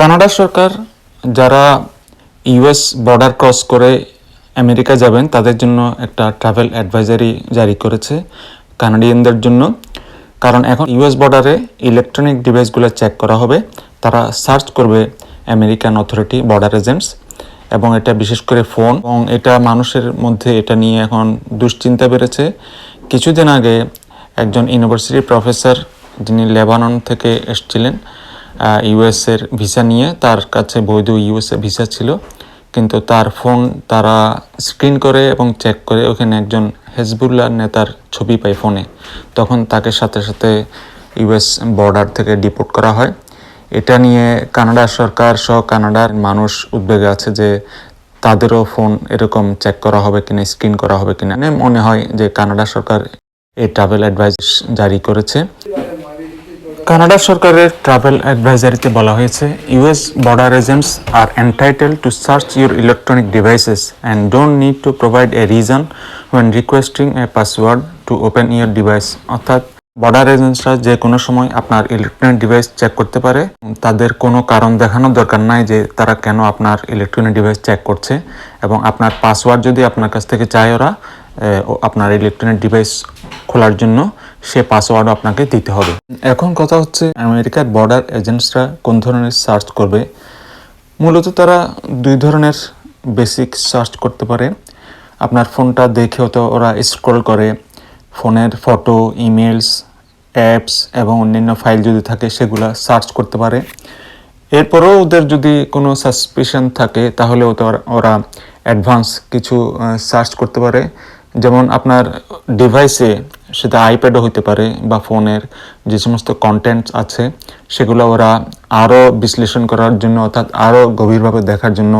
Canada সরকার যারা US border cross করে আমেরিকা যাবেন, তাদের জন্য একটা ট্রাভেল অ্যাডভাইজারি জারি করেছে কানাডিয়ানদের জন্য। কারণ এখন ইউএস বর্ডারে ইলেকট্রনিক ডিভাইসগুলো চেক করা হবে, তারা সার্চ করবে আমেরিকান অথরিটি, বর্ডার এজেন্টস, এবং এটা বিশেষ করে ফোন। এবং এটা মানুষের মধ্যে এটা নিয়ে এখন দুশ্চিন্তা বেড়েছে। কিছুদিন আগে একজন ইউনিভার্সিটি প্রফেসর যিনি লেবানন থেকে এসেছিলেন ইউএসের ভিসা নিয়ে তার কাছে বৈধ ইউএসএ ভিসা ছিল। কিন্তু তার ফোন তারা স্ক্রিন করে এবং চেক করে ওখানে একজন হেজবুল্লাহ নেতার ছবি পায় ফোনে তখন তাকে সাথে সাথে ইউএস বর্ডার থেকে ডিপোর্ট করা হয়। এটা নিয়ে কানাডা সরকার সহ কানাডার মানুষ উদ্বেগে আছে যে তাদেরও ফোন এরকম চেক করা হবে কিনা স্ক্রিন করা হবে কিনা। মানে মনে হয় যে কানাডা সরকার এই ট্রাভেল অ্যাডভাইস জারি করেছে। কানাডা সরকারের ট্রাভেল অ্যাডভাইজারিতে বলা হয়েছে US border agents are entitled to search your electronic devices and don't need to provide a reason when requesting a password to open your device. অর্থাৎ বর্ডার এজেন্টসরা যে কোনো সময় আপনার ইলেকট্রনিক ডিভাইস চেক করতে পারে। তাদের কোনো কারণ দেখানোর দরকার নাই যে তারা কেন আপনার ইলেকট্রনিক ডিভাইস চেক করছে এবং আপনার পাসওয়ার্ড যদি আপনার কাছ থেকে চায় ওরা আপনার ইলেকট্রনিক ডিভাইস খোলার জন্য। সে পাসওয়ার্ডও আপনাকে দিতে হবে। এখন কথা হচ্ছে, আমেরিকার বর্ডার এজেন্টসরা কোন ধরনের সার্চ করবে? মূলত তারা দুই ধরনের বেসিক সার্চ করতে পারে। আপনার ফোনটা দেখেও তো ওরা স্ক্রল করে। ফোনের ফটো ইমেলস অ্যাপস এবং অন্যান্য ফাইল যদি থাকে, সেগুলো সার্চ করতে পারে। এরপরেও ওদের যদি কোনো সাসপিশন থাকে তাহলেও তো ওরা- ওরা অ্যাডভান্স কিছু সার্চ করতে পারে। যেমন আপনার ডিভাইসে সেটা আইপ্যাডও হতে পারে বা ফোনের যে সমস্ত কন্টেন্ট আছে, সেগুলো ওরা আরও বিশ্লেষণ করার জন্য অর্থাৎ আরও গভীরভাবে দেখার জন্য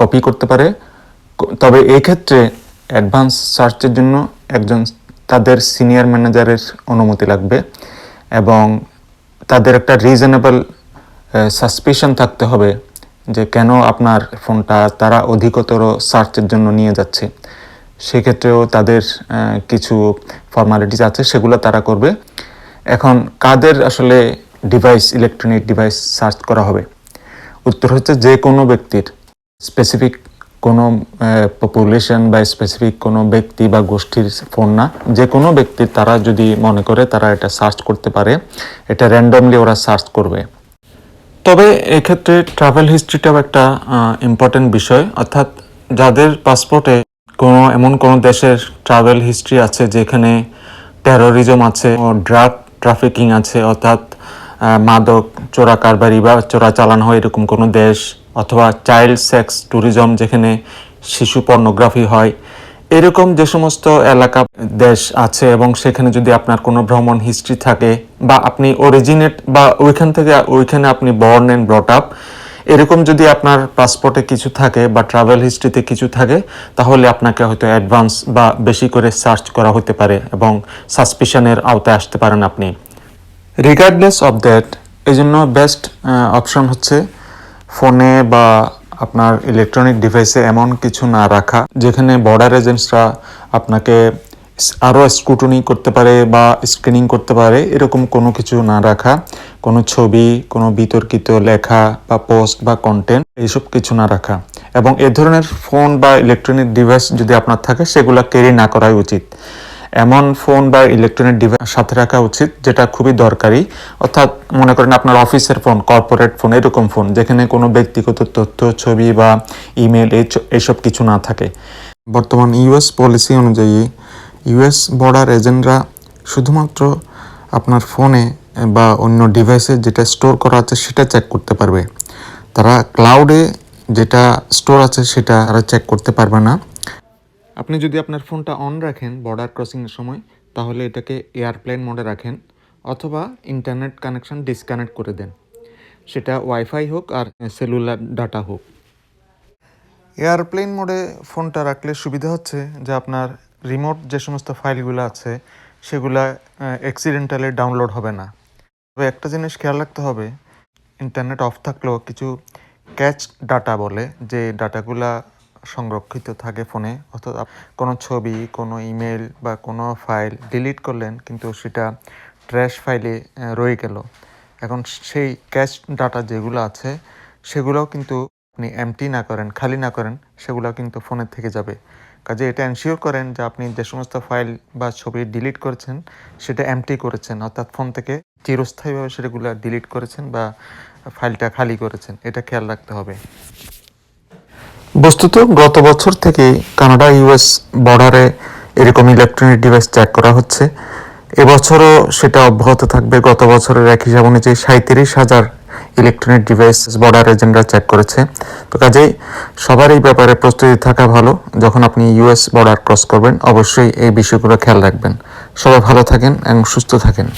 কপি করতে পারে। তবে এই ক্ষেত্রে অ্যাডভান্স সার্চের জন্য একজন তাদের সিনিয়র ম্যানেজারের অনুমতি লাগবে এবং তাদের একটা রিজনেবল সাসপিশন থাকতে হবে যে কেন আপনার ফোনটা তারা অধিকতর সার্চের জন্য নিয়ে যাচ্ছে। সেক্ষেত্রেও তাদের কিছু ফর্মালিটিস আছে, সেগুলো তারা করবে। এখন কাদের আসলে ডিভাইস ইলেকট্রনিক ডিভাইস সার্চ করা হবে? উত্তর হচ্ছে যে কোনো ব্যক্তির স্পেসিফিক কোনো পপুলেশন বা স্পেসিফিক কোনো ব্যক্তি বা গোষ্ঠীর ফোন না, যে কোনো ব্যক্তির তারা যদি মনে করে তারা এটা সার্চ করতে পারে, এটা র্যান্ডমলি ওরা সার্চ করবে। তবে এক্ষেত্রে ট্রাভেল হিস্ট্রিটাও একটা ইম্পর্টেন্ট বিষয়, অর্থাৎ যাদের পাসপোর্টে কোনো, এমন কোনো দেশের ট্রাভেল হিস্ট্রি আছে যেখানে টেরোরিজম আছে ও ড্রাগ ট্রাফিকিং আছে? অর্থাৎ মাদক, চোরা কারবারি বা চোরা চালানো হয় এরকম কোনো দেশ? অথবা চাইল্ড সেক্স ট্যুরিজম যেখানে শিশু পর্নোগ্রাফি হয়? এরকম যে সমস্ত এলাকা দেশ আছে এবং সেখানে যদি আপনার কোনো ভ্রমণ হিস্ট্রি থাকে বা আপনি অরিজিনেট বা ওইখান থেকে, ওইখানে আপনি বর্ন অ্যান্ড ব্রট আপ এরকম যদি আপনার পাসপোর্টে কিছু থাকে বা ট্রাভেল হিস্ট্রিতে কিছু থাকে, তাহলে আপনাকে হয়তো অ্যাডভান্স বা বেশি করে সার্চ করা হতে পারে এবং সাসপিশনের আওতায় আসতে পারেন আপনি। রিগার্ডলেস অফ দ্যাট এই জন্য বেস্ট অপশন হচ্ছে ফোনে বা আপনার ইলেকট্রনিক ডিভাইসে এমন কিছু না রাখা, যেখানে বর্ডার এজেন্টসরা আপনাকে আরও স্ক্রুটনি করতে পারে বা স্ক্রিনিং করতে পারে, এরকম কোনো কিছু না রাখা, কোনো ছবি, কোনো বিতর্কিত লেখা বা পোস্ট বা কন্টেন্ট এইসব কিছু না রাখা। এবং এ ধরনের ফোন বা ইলেকট্রনিক ডিভাইস যদি আপনার থাকে, সেগুলো ক্যারি না করাই উচিত। এমন ফোন বা ইলেকট্রনিক ডিভাইস সাথে রাখা উচিত, যেটা খুবই দরকারি। অর্থাৎ মনে করেন আপনার অফিসের ফোন কর্পোরেট ফোন এরকম ফোন যেখানে কোনো ব্যক্তিগত তথ্য, ছবি বা ইমেল এইসব কিছু না থাকে। বর্তমান ইউএস পলিসি অনুযায়ী ইউএস বর্ডার এজেন্টরা শুধুমাত্র আপনার ফোনে বা অন্য ডিভাইসে যেটা স্টোর করা আছে সেটা চেক করতে পারবে। তারা ক্লাউডে যেটা স্টোর আছে সেটা তারা চেক করতে পারবে না। আপনি যদি আপনার ফোনটা অন রাখেন বর্ডার ক্রসিংয়ের সময়, তাহলে এটাকে এয়ারপ্লেন মোডে রাখেন অথবা ইন্টারনেট কানেকশন ডিসকানেক্ট করে দেন। সেটা ওয়াইফাই হোক আর সেলুলার ডাটা হোক। এয়ারপ্লেন মোডে ফোনটা রাখলে সুবিধা হচ্ছে যে আপনার রিমোট যে সমস্ত ফাইলগুলো আছে, সেগুলা অ্যাক্সিডেন্টালি ডাউনলোড হবে না। তবে একটা জিনিস খেয়াল রাখতে হবে ইন্টারনেট অফ থাকলেও কিছু ক্যাচ ডাটা বলে, যে ডাটাগুলা সংরক্ষিত থাকে ফোনে অর্থাৎ কোনো ছবি, কোনো ইমেল বা কোনো ফাইল ডিলিট করলেন, কিন্তু সেটা ট্র্যাশ ফাইলে রয়ে গেল। এখন সেই ক্যাচ ডাটা যেগুলো আছে, সেগুলোও কিন্তু আপনি এমটি না করেন, খালি না করেন, সেগুলো কিন্তু ফোনের থেকে যাবে। কাজে এটা এনশিওর করেন যে আপনি যে সমস্ত ফাইল বা ছবি ডিলিট করেছেন, সেটা এমটি করেছেন, অর্থাৎ ফোন থেকে চিরস্থায়ীভাবে সেগুলো ডিলিট করেছেন বা ফাইলটা খালি করেছেন, এটা খেয়াল রাখতে হবে। বস্তুত, গত বছর থেকে কানাডা ইউএস বর্ডারে এরকম ইলেকট্রনিক ডিভাইস চেক করা হচ্ছে। এবছরও সেটা অব্যাহত থাকবে। গত বছরের এক হিসাব অনুযায়ী সাঁত্রিশ হাজার ইলেকট্রনিক ডিভাইস বর্ডার এজেন্টরা চেক করেছে। তো কাজেই সবার এই ব্যাপারে প্রস্তুতি থাকা ভালো। যখন আপনি ইউএস বর্ডার ক্রস করবেন, অবশ্যই এই বিষয়গুলো খেয়াল রাখবেন। সবাই ভালো থাকেন এবং সুস্থ থাকেন।